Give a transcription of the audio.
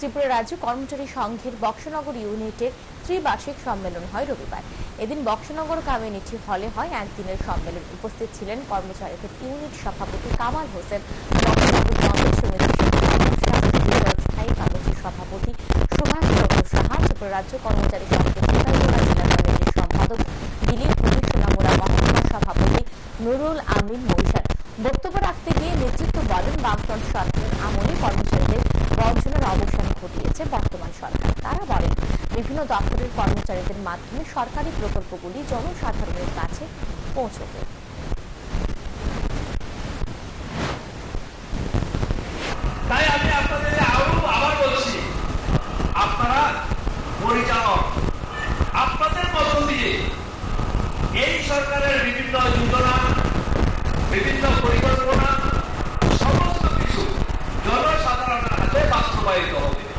ত্রিপুরা রাজ্য কর্মচারী সংঘের বক্সনগর ইউনিটের ত্রিবার্ষিক সম্মেলন হয় রবিবার। এদিন বক্সনগর কমিউনিটি হলে হয় একদিনের সম্মেলন। উপস্থিত ছিলেন কর্মচারীদের ইউনিট সভাপতি কামাল হোসেন সভাপতি সুভাষ চন্দ্র সাহা, ত্রিপুরা রাজ্য কর্মচারী সংঘের সম্পাদক সভাপতি নুরুল আমিন মৈশান বক্তব্য রাখতে গিয়ে নেতৃত্ব বলেন বামফ্রন্ট সরকারের আমলে বঞ্চনার দিয়েছে বর্তমান সরকার। তারা বলেন, বিভিন্ন দপ্তরের কর্মচারীদের মাধ্যমে সরকারি প্রকল্পগুলি জনসাধারণের কাছে পৌঁছবে। পরিকল্পনা, সমস্ত কিছু জনসাধারণের হাতে বাস্তবায়িত হবে।